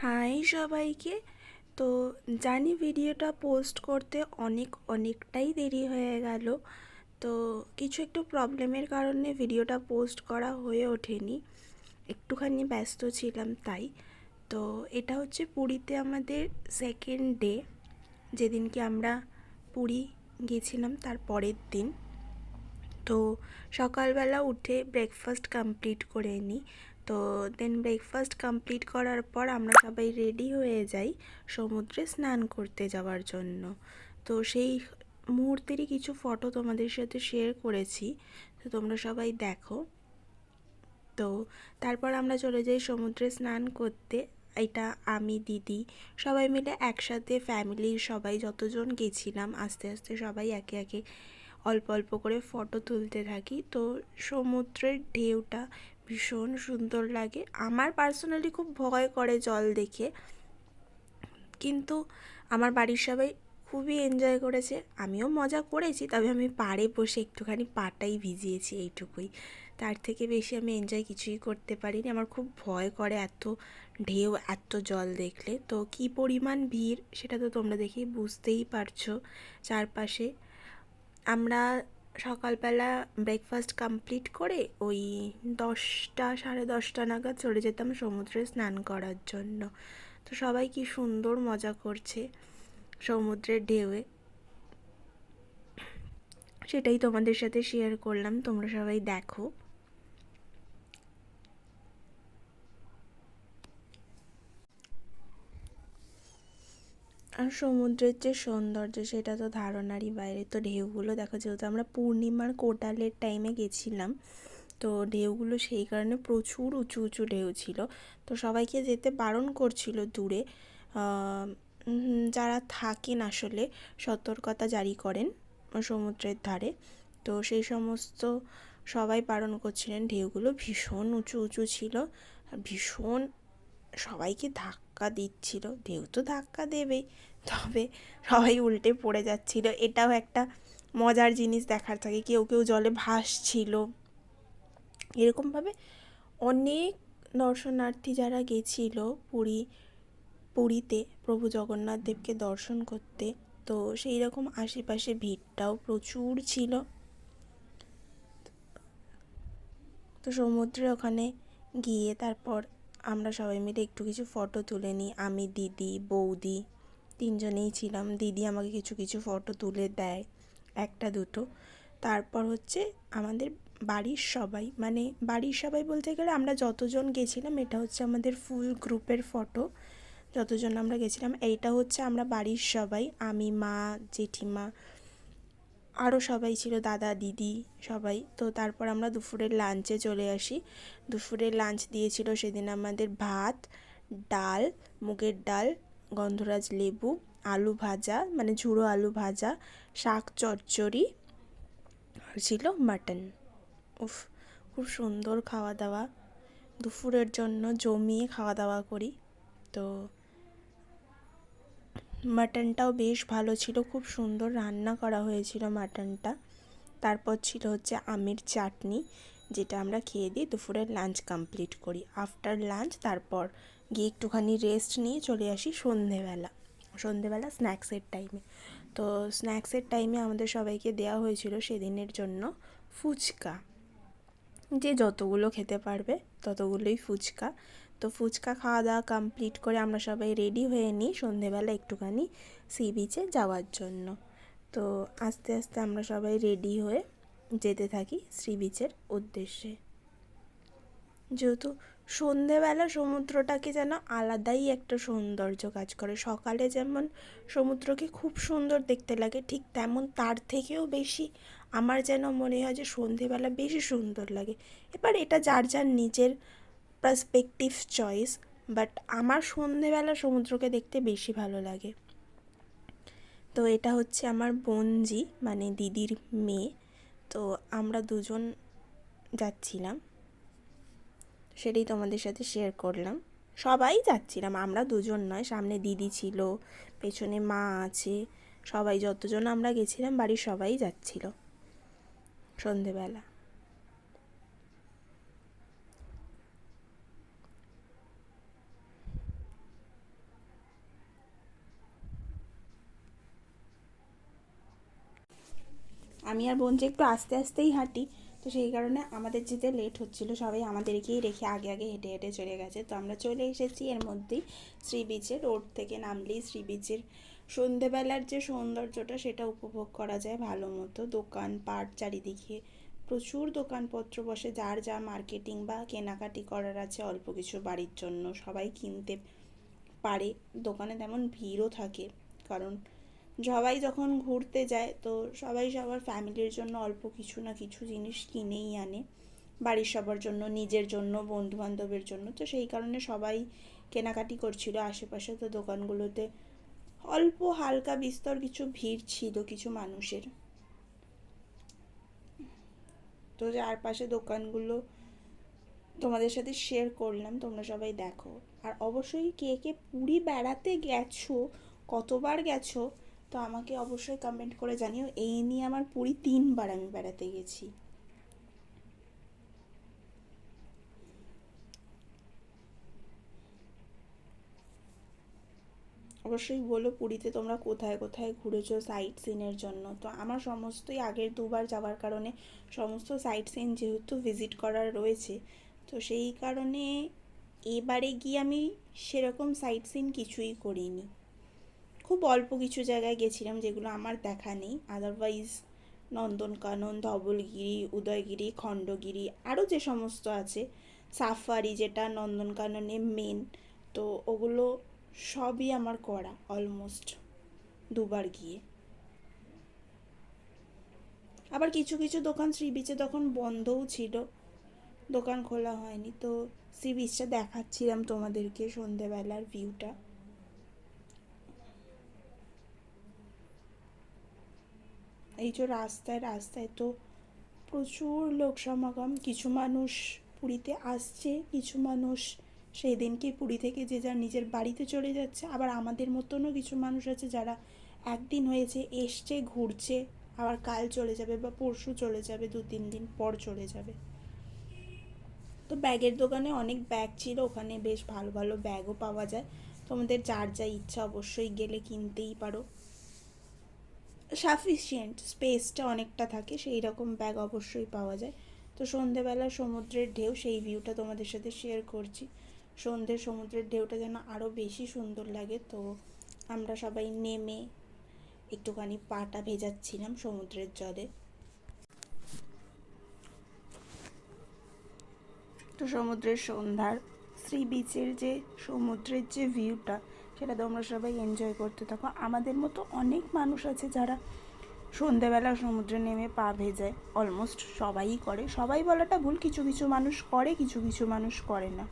High সবাইকে। তো জানি ভিডিওটা পোস্ট করতে অনেক অনেকটাই দেরি হয়ে গেল। তো কিছু একটু প্রবলেমের কারণে ভিডিওটা পোস্ট করা হয়ে ওঠেনি। একটুখানি ব্যস্ত ছিলাম তাই। তো এটা হচ্ছে পুরীতে আমাদের সেকেন্ড ডে যেদিনকে আমরা পুরী গেছিলাম তার পরের দিন। তো সকালবেলা উঠে ব্রেকফাস্ট কমপ্লিট করে নিই। তো দেন ব্রেকফাস্ট কমপ্লিট করার পর আমরা সবাই রেডি হয়ে যাই সমুদ্রে স্নান করতে যাওয়ার জন্য। তো সেই মুহূর্তেরই কিছু ফটো তোমাদের সাথে শেয়ার করেছি। তো তোমরা সবাই দেখো। তো তারপর আমরা চলে যাই সমুদ্রে স্নান করতে। এটা আমি, দিদি, সবাই মিলে একসাথে ফ্যামিলির সবাই যতজন গেছিলাম, আস্তে আস্তে সবাই একে একে অল্প অল্প করে ফটো তুলতে থাকি। তো সমুদ্রের ঢেউটা ভীষণ সুন্দর লাগে। আমার পার্সোনালি খুব ভয় করে জল দেখে। কিন্তু আমার বাড়ির সবাই খুবই এনজয় করেছে। আমিও মজা করেছি, তবে আমি পাড়ে বসে একটুখানি পাটাই ভিজিয়েছি এইটুকুই। তার থেকে বেশি আমি এনজয় কিছুই করতে পারিনি। আমার খুব ভয় করে এত ঢেউ, এত জল দেখলে। তো কি পরিমাণ ভিড় সেটা তো তোমরা দেখেই বুঝতেই পারছ। চারপাশে আমরা সকালবেলা ব্রেকফাস্ট কমপ্লিট করে ওই দশটা, সাড়ে দশটা নাগাদ চলে যেতাম সমুদ্রে স্নান করার জন্য। তো সবাই কি সুন্দর মজা করছে সমুদ্রের ঢেউয়ে। সেটাই তোমাদের সাথে শেয়ার করলাম, তোমরা সবাই দেখো। আর সমুদ্রের যে সৌন্দর্য, সেটা তো ধারণারই বাইরে। তো ঢেউগুলো দেখো, যেহেতু আমরা পূর্ণিমার কোটালের টাইমে গেছিলাম, তো ঢেউগুলো সেই কারণে প্রচুর উঁচু উঁচু ঢেউ ছিল। তো সবাইকে যেতে বারণ করছিল দূরে। যারা থাকেন আসলে, সতর্কতা জারি করেন সমুদ্রের ধারে। তো সেই সমস্ত সবাই বারণ করছিলেন। ঢেউগুলো ভীষণ উঁচু উঁচু ছিল। ভীষণ সবাইকে ধাক্কা দিচ্ছিল, ঢেউ তো ধাক্কা দেবেই। তবে সবাই উল্টে পড়ে যাচ্ছিল। এটাও একটা মজার জিনিস দেখার থাকে, কেউ কেউ জলে ভাসছিল। এরকমভাবে অনেক দর্শনার্থী যারা গেছিল পুরী, পুরীতে, প্রভু জগন্নাথ দেবকে দর্শন করতে, তো সেই রকম আশেপাশে ভিড়টাও প্রচুর ছিল। তো সমুদ্রে ওখানে গিয়ে তারপর আমরা সবাই মিলে একটু কিছু ফটো তুলে নিই। আমি, দিদি, বৌদি তিনজনেই ছিলাম। দিদি আমাকে কিছু কিছু ফটো তুলে দেয়, একটা, দুটো। তারপর হচ্ছে আমাদের বাড়ির সবাই মানে বাড়ির সবাই বলতে গেলে আমরা যতজন গেছিলাম, এটা হচ্ছে আমাদের ফুল গ্রুপের ফটো যতজন আমরা গেছিলাম, এইটা হচ্ছে আমরা বাড়ির সবাই। আমি, মা, জেঠিমা আরও সবাই ছিল দাদা, দিদি সবাই। তো তারপর আমরা দুপুরের লাঞ্চে চলে আসি। দুপুরের লাঞ্চ দিয়েছিল সেদিন আমাদের ভাত, ডাল, মুগের ডাল, গন্ধরাজ লেবু, আলু ভাজা মানে ঝুড়ো আলু ভাজা, শাক চচ্চড়ি আর ছিল মাটন উফ, খুব সুন্দর খাওয়া দাওয়া। দুপুরের জন্য জমিয়ে খাওয়া দাওয়া করি। তো মাটনটাও বেশ ভালো ছিল, খুব সুন্দর রান্না করা হয়েছিল মাটনটা। তারপর ছিল হচ্ছে আমের চাটনি, যেটা আমরা খেয়ে দিয়ে দুপুরের লাঞ্চ কমপ্লিট করি। আফটার লাঞ্চ তারপর গিয়ে একটুখানি রেস্ট নিয়ে চলে আসি সন্ধেবেলা সন্ধেবেলা স্ন্যাক্সের টাইমে। তো স্ন্যাক্সের টাইমে আমাদের সবাইকে দেওয়া হয়েছিল সেদিনের জন্য ফুচকা, যে যতগুলো খেতে পারবে ততগুলোই ফুচকা। তো ফুচকা খাওয়া দাওয়া কমপ্লিট করে আমরা সবাই রেডি হয়ে নিই সন্ধেবেলা একটুখানি সি বিচে যাওয়ার জন্য। তো আস্তে আস্তে আমরা সবাই রেডি হয়ে যেতে থাকি সি বিচের উদ্দেশ্যে। যেহেতু সন্ধেবেলা সমুদ্রটাকে যেন আলাদাই একটা সৌন্দর্য কাজ করে। সকালে যেমন সমুদ্রকে খুব সুন্দর দেখতে লাগে, ঠিক তেমন তার থেকেও বেশি আমার যেন মনে হয় যে সন্ধেবেলা বেশি সুন্দর লাগে। এবার এটা যার যার নিজের পার্সপেক্টিভ চয়েস বাট আমার সন্ধেবেলা সমুদ্রকে দেখতে বেশি ভালো লাগে। তো এটা হচ্ছে আমার বোনজি মানে দিদির মেয়ে। তো আমরা দুজন যাচ্ছিলাম। সেটাই তোমাদের সাথে শেয়ার করলাম। সবাই যাচ্ছিলাম, আমরা দুজন নয়, সামনে দিদি ছিল, পেছনে মা আছে, সবাই যতজন আমরা গেছিলাম, বাড়ির সবাই যাচ্ছিল সন্ধেবেলা। আমি আর বোন যে একটু আস্তে আস্তেই হাঁটি, তো সেই কারণে আমাদের যেতে লেট হচ্ছিল। সবাই আমাদেরকেই রেখে আগে আগে হেঁটে হেঁটে চলে গেছে। তো আমরা চলে এসেছি এর মধ্যেই সি বিচে রোড থেকে নামলেই সি বিচের সন্ধেবেলার যে সৌন্দর্যটা, সেটা উপভোগ করা যায় ভালো মতো। দোকান পাট চারিদিকে প্রচুর দোকানপত্র বসে। যার যা মার্কেটিং বা কেনাকাটি করার আছে, অল্প কিছু বাড়ির জন্য সবাই কিনতে পারে। দোকানে তেমন ভিড়ও থাকে, কারণ সবাই যখন ঘুরতে যায়, তো সবাই সবার ফ্যামিলির জন্য অল্প কিছু না কিছু জিনিস কিনেই আনে। বাড়ির সবার জন্য, নিজের জন্য বন্ধু বান্ধবের জন্য। তো সেই কারণে সবাই কেনাকাটি করছিল আশেপাশে। তো দোকানগুলোতে অল্প হালকা বিস্তর কিছু ভিড় ছিল কিছু মানুষের। তো চারপাশে দোকানগুলো তোমাদের সাথে শেয়ার করলাম, তোমরা সবাই দেখো। আর অবশ্যই কে কে পুরী বেড়াতে গেছো, কতবার গেছো তো আমাকে অবশ্যই কমেন্ট করে জানিও। এই নিয়ে আমার পুরী তিনবার আমি বেড়াতে গেছি। অবশ্যই বলো পুরীতে তোমরা কোথায় কোথায় ঘুরেছো সাইট সিনের জন্য। তো আমার সমস্তই আগের দুবার যাওয়ার কারণে সমস্ত সাইট সিন যেহেতু ভিজিট করার রয়েছে, তো সেই কারণে এবারে গিয়ে আমি সেরকম সাইট সিন কিছুই করিনি। খুব অল্প কিছু জায়গায় গেছিলাম যেগুলো আমার দেখা নেই। আদারওয়াইজ নন্দনকানন ধবলগিরি উদয়গিরি, খণ্ডগিরি, আরও যে সমস্ত আছে, সাফারি যেটা নন্দনকাননে মেন তো ওগুলো সবই আমার করা অলমোস্ট দুবার গিয়ে। আবার কিছু কিছু দোকান সি বিচে তখন বন্ধও ছিল। দোকান খোলা হয়নি, তো সি বিচটা দেখাচ্ছিলাম তোমাদেরকে সন্ধেবেলার ভিউটা এই যে রাস্তায় রাস্তায় তো প্রচুর লোক সমাগম। কিছু মানুষ পুরীতে আসছে, কিছু মানুষ সেই দিনকে পুরী থেকে যে যার নিজের বাড়িতে চলে যাচ্ছে। আবার আমাদের মতনও কিছু মানুষ আছে যারা একদিন হয়েছে, এসছে, ঘুরছে, আবার কাল চলে যাবে বা পরশু চলে যাবে, দু তিন দিন পর চলে যাবে। তো ব্যাগের দোকানে অনেক ব্যাগ ছিল, ওখানে বেশ ভালো ভালো ব্যাগও পাওয়া যায়। তোমাদের যার যা ইচ্ছা অবশ্যই গেলে কিনতেই পারো। সাফিসিয়েন্ট স্পেসটা অনেকটা থাকে, সেই রকম ব্যাগ অবশ্যই পাওয়া যায়। তো সন্ধেবেলা সমুদ্রের ঢেউ, সেই ভিউটা তোমাদের সাথে শেয়ার করছি। সন্ধ্যের সমুদ্রের ঢেউটা যেন আরও বেশি সুন্দর লাগে, তো আমরা সবাই নেমে একটুখানি পাটা ভেজাচ্ছিলাম সমুদ্রের জলে। তো সমুদ্রের সন্ধ্যার সি বিচের যে, সমুদ্রের যে ভিউটা সেটা তোমরা সবাই এনজয় করতে থাকো। আমাদের মতো অনেক মানুষ আছে যারা সন্ধেবেলা সমুদ্রে নেমে পা ভেজায়। অলমোস্ট সবাই করে। সবাই বলাটা ভুল, কিছু কিছু মানুষ করে, কিছু কিছু মানুষ করে না।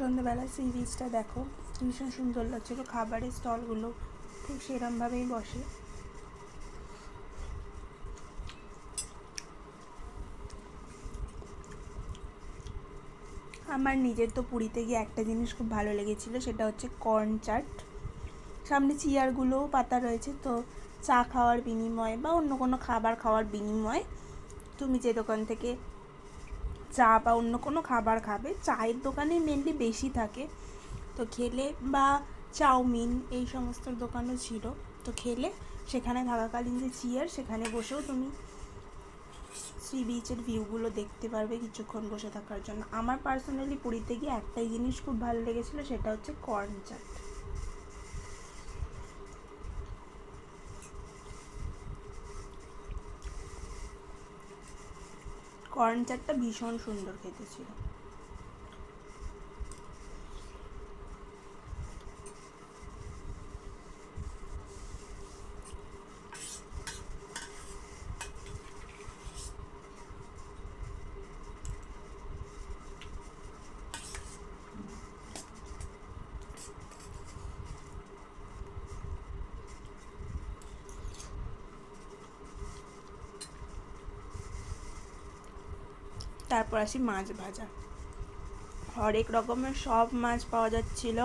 সন্ধ্যেবেলা সি বিচটা দেখো। ভীষণ সুন্দর লাগছিল। খাবারের স্টলগুলো ঠিক সেরমভাবেই বসে। আমার নিজের তো পুরীতে গিয়ে একটা জিনিস খুব ভালো লেগেছিলো, সেটা হচ্ছে কর্ন চাট। সামনে চেয়ারগুলোও পাতা রয়েছে, তো চা খাওয়ার বিনিময়ে বা অন্য কোনো খাবার খাওয়ার বিনিময়ে তুমি যে দোকান থেকে চা বা অন্য কোনো খাবার খাবে, চায়ের দোকানে মেনলি বেশি থাকে। তো খেলে বা চাউমিন এই সমস্ত দোকানও ছিল। তো খেলে, সেখানে থাকাকালীন যে চেয়ার সেখানে বসেও তুমি সি বিচের ভিউগুলো দেখতে পারবে কিছুক্ষণ বসে থাকার জন্য। আমার পার্সোনালি পুরীতে গিয়ে একটাই জিনিস খুব ভালো লেগেছিলো, সেটা হচ্ছে কর্ন চাট কর্ন চাটটা ভীষণ সুন্দর খেতে ছিল। তারপর আসি মাছ ভাজা। হরেক রকমের সব মাছ পাওয়া যাচ্ছিল।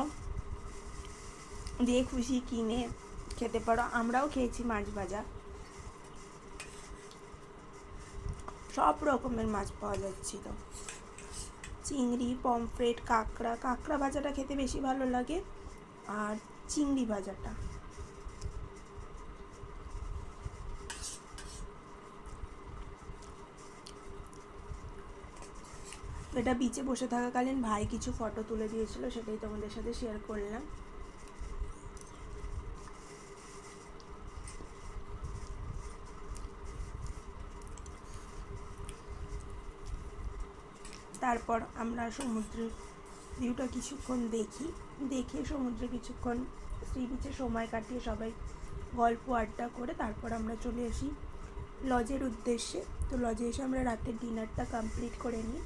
দিয়ে খুশি কিনে খেতে পারো, আমরাও খেয়েছি মাছ ভাজা। সব রকমের মাছ পাওয়া যাচ্ছিল। চিংড়ি, পমফ্রেট, কাঁকড়া কাঁকড়া ভাজাটা খেতে বেশি ভালো লাগে। আর চিংড়ি ভাজাটা। এটা বিচে বসে থাকাকালীন ভাই কিছু ফটো তুলে দিয়েছিল, সেটাই তোমাদের সাথে শেয়ার করলাম। তারপর আমরা সমুদ্রের ভিউটা কিছুক্ষণ দেখি। দেখে সমুদ্রে কিছুক্ষণ সি বিচে সময় কাটিয়ে সবাই গল্প আড্ডা করে তারপর আমরা চলে আসি লজের উদ্দেশ্যে। তো লজে এসে আমরা রাতের ডিনারটা কমপ্লিট করে নিই।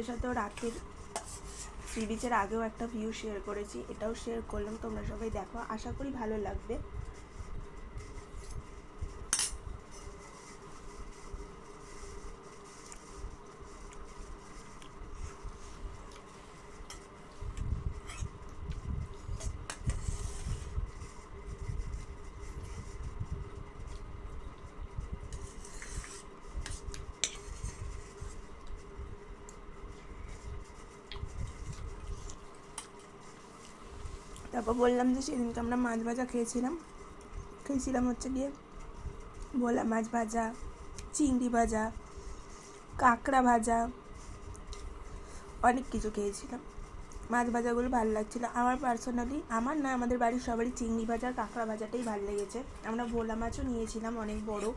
তোমাদের সাথেও রাখির সি বিচের আগেও একটা ভিউ শেয়ার করেছি, এটাও শেয়ার করলাম, তোমরা সবাই দেখো, আশা করি ভালো লাগবে। তারপর বললাম যে সেদিনকে আমরা মাছ ভাজা খেয়েছিলাম। খেয়েছিলাম হচ্ছে গিয়ে ভোলা মাছ ভাজা, চিংড়ি ভাজা, কাঁকড়া ভাজা, অনেক কিছু খেয়েছিলাম। মাছ ভাজাগুলো ভালো লাগছিল। আমার পার্সোনালি আমার না, আমাদের বাড়ির সবারই চিংড়ি ভাজা কাঁকড়া ভাজাটাই ভালো লেগেছে। আমরা ভোলা মাছও নিয়েছিলাম, অনেক বড়।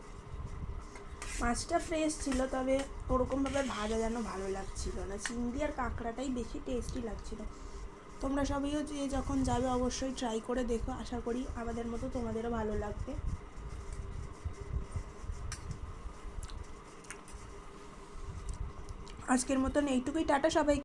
মাছটা ফ্রেশ ছিল, তবে ওরকমভাবে ভাজা যেন ভালো লাগছিল না। চিংড়ি আর কাঁকড়াটাই বেশি টেস্টি লাগছিল। তোমরা সবাইও যে যখন যাবে অবশ্যই ট্রাই করে দেখো, আশা করি আমাদের মতো তোমাদেরও ভালো লাগবে। আজকের মতন এইটুকুই, টাটা সবাই